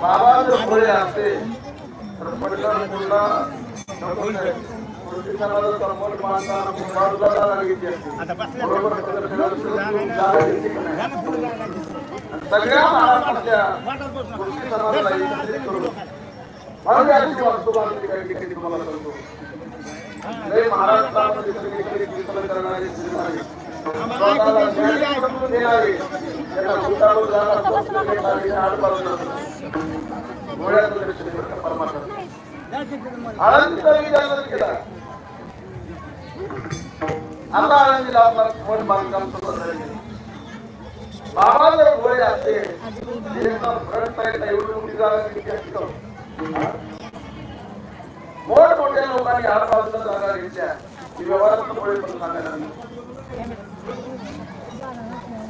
बाबा जर पुढे असते तर पटकन मुला सगळ्या महाराष्ट्रातल्या कृषी सर्वांना एकत्रित करून म्हणून याची वास्तू बांधली काही ठिकाणी तुम्हाला महाराष्ट्रामध्ये सगळीकडे केला आता आळंदीला बांधकाम बाबा जर डोळे असते मोठमोठ्या लोकांनी हात बाजूला जागा घेतल्या व्यवहारात डोळे पण सांगायला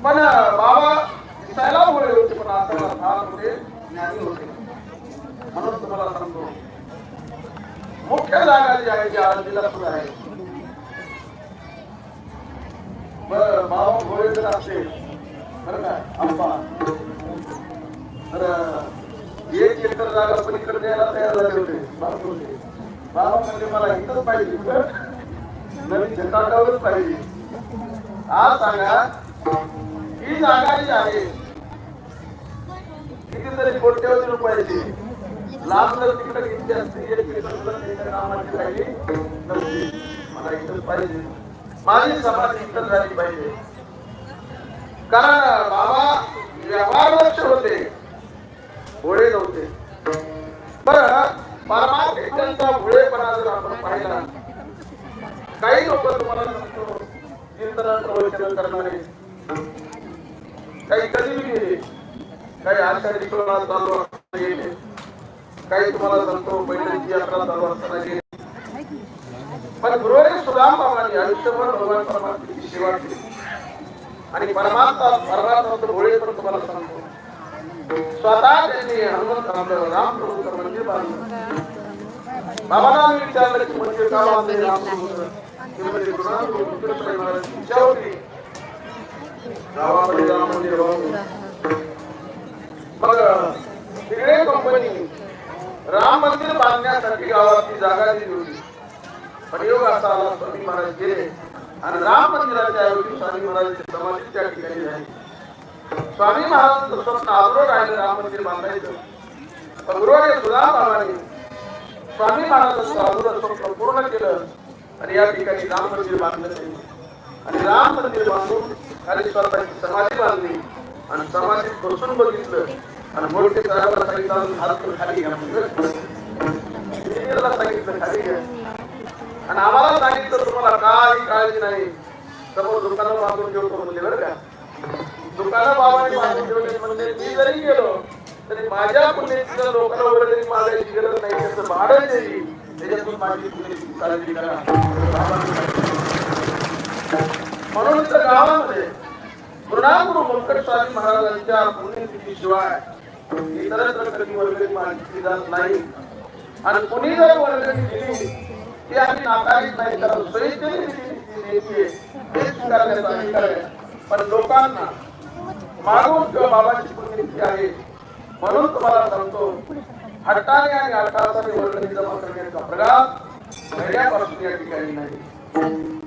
पण बाबा दिसायला होते पण आता फार ज्ञानी होते. म्हणून तुम्हाला सांगतो. मुख्य जागा जी आहे जी आळंदीला सुरू आहे. बरं बाबा भोळे जर असेल बरं का आंबा तर एक एकर जागा पलीकडे द्यायला तयार झाले होते बाबा म्हणजे मला इथंच पाहिजे नवीन झेंडावरच पाहिजे. आज सांगा ही जागा जी आहे कितीतरी कोट्यवधी रुपयाची. लाभ जर तिकडे घेतली असती एक राहिली मला इथंच पाहिजे. माझी समाज इथं झाली पाहिजे. कारण बाबा व्यवहार लक्ष होते. भोळे नव्हते. बरं परमात्मेचा भोळेपणा जर आपण पाहिला काही लोक तुम्हाला कीर्तनात प्रवचन करणारे. काही कधी गेले काही आषाढी सोहळा चालू असताना गेले काही तुम्हाला सांगतो बैठकी यात्रा चालू असताना गेले. पण गृहे सुदाम बाबांनी आयुष्यभर भगवान परमात्म्याची सेवा केली. आणि परमात्मा परमात्मा भोळे पण तुम्हाला सांगतो. स्वतः त्यांनी हनुमंत आपलं रामप्रभूचं मंदिर बांधलं. बाबांना मी विचारलं की मंदिर का बांधले रामप्रभूचं. होती गावामध्ये राम मंदिर मग तिकडे कंपनी राम मंदिर बांधण्यासाठी गावात जागा दिली होती असा आला स्वामी महाराज गेले आणि राम मंदिराच्या ऐवजी स्वामी महाराजांची समाधी त्या ठिकाणी झाली स्वामी महाराजांचं स्वप्न आग्रह आहे राम मंदिर बांधायचं. पण गुरुवारी सुधाम स्वामी महाराजांचं आग्रह स्वप्न पूर्ण केलं. आणि या ठिकाणी राम मंदिर बांधलं त्यांनी आणि राम मंदिर बांधून खाली स्वतःची समाधी बांधली आणि समाधीत बसून बघितलं आणि मोठे साहेबांना सांगितलं हात खाली घ्या. म्हणलं. सांगितलं खाली घ्या. आणि आम्हाला सांगितलं तुम्हाला काही काळजी नाही. समोर दुकानं बांधून ठेवतो म्हणजे बरं का? दुकानं बाबांनी बांधून ठेवले म्हणजे मी जरी गेलो तरी माझ्या पुण्याच्या लोकांना वगैरे मागायची गरज नाही त्याचं भाडं देईल. त्याच्यातून माझी पुण्याची करा म्हणून तर गावामध्ये गुरुनागुरु मुलकट स्वामी महाराजांच्या पुण्यतिथीशिवाय इतरत्र कधी वर्गणी मागितली जात नाही. आणि कुणी जर वर्गणी दिली ती आम्ही नाकारीत नाही कारण स्वयंसेवी देते ते स्वीकारण्याचा अधिकार आहे. पण लोकांना मागून किंवा बाबाची पुण्यतिथी आहे. म्हणून तुम्हाला सांगतो हटाने आणि अर्थाने वर्गणी जमा करण्याचा प्रकार पहिल्यापासून या ठिकाणी नाही.